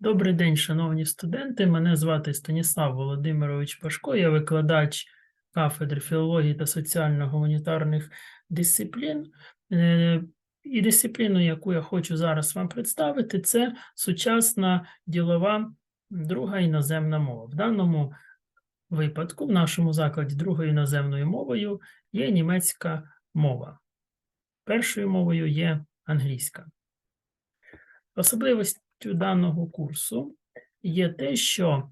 Добрий день, шановні студенти. Мене звати Станіслав Володимирович Пашко, я викладач кафедри філології та соціально-гуманітарних дисциплін. Е, І дисципліну, яку я хочу зараз вам представити, це сучасна ділова друга іноземна мова. В даному випадку, в нашому закладі другою іноземною мовою є німецька мова. Першою мовою є англійська. Особливістю даного курсу є те, що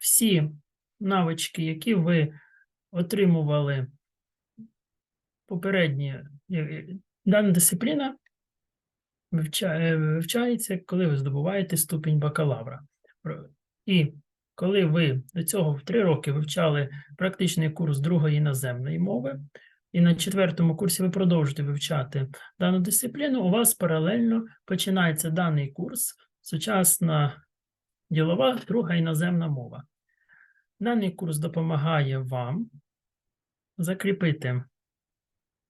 всі навички, які ви отримували попередні, е, дана дисципліна е, вивчається, коли ви здобуваєте ступінь бакалавра. І коли ви до цього в три роки вивчали практичний курс другої іноземної мови, і на четвертому курсі ви продовжуєте вивчати дану дисципліну, у вас паралельно починається даний курс сучасна ділова друга іноземна мова. Даний курс допомагає вам закріпити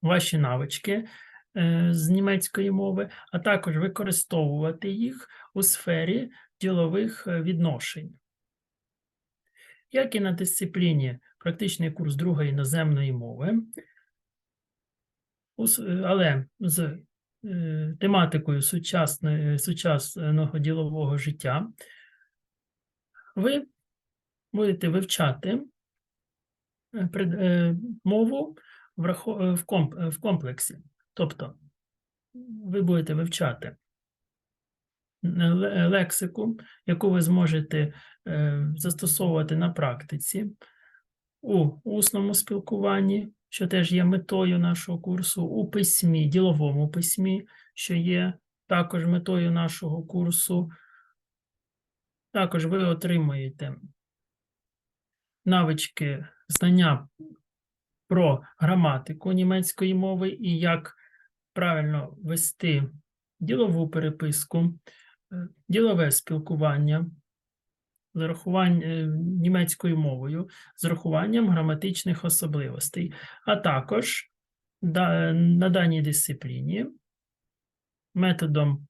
ваші навички е, з німецької мови, а також використовувати їх у сфері ділових е, відношень. Як і на дисципліні практичний курс другої іноземної мови, але з е, тематикою сучасного ділового життя, ви будете вивчати е, е, мову в комп- в комплексі. Тобто ви будете вивчати лексику, яку ви зможете застосовувати на практиці у усному спілкуванні, що теж є метою нашого курсу, у письмі, діловому письмі, що є також метою нашого курсу. Також ви отримуєте навички, знання про граматику німецької мови і як правильно вести ділову переписку, е, ділове спілкування німецькою мовою з урахуванням граматичних особливостей, а також на даній дисципліні методом,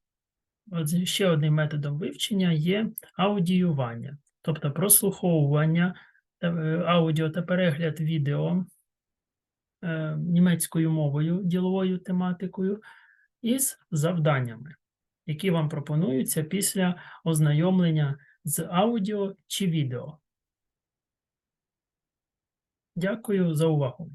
ще одним методом вивчення є аудіювання, тобто прослуховування е, аудіо та перегляд відео е, німецькою мовою, діловою тематикою із завданнями, які вам пропонуються після ознайомлення з аудіо чи відео. Дякую за увагу.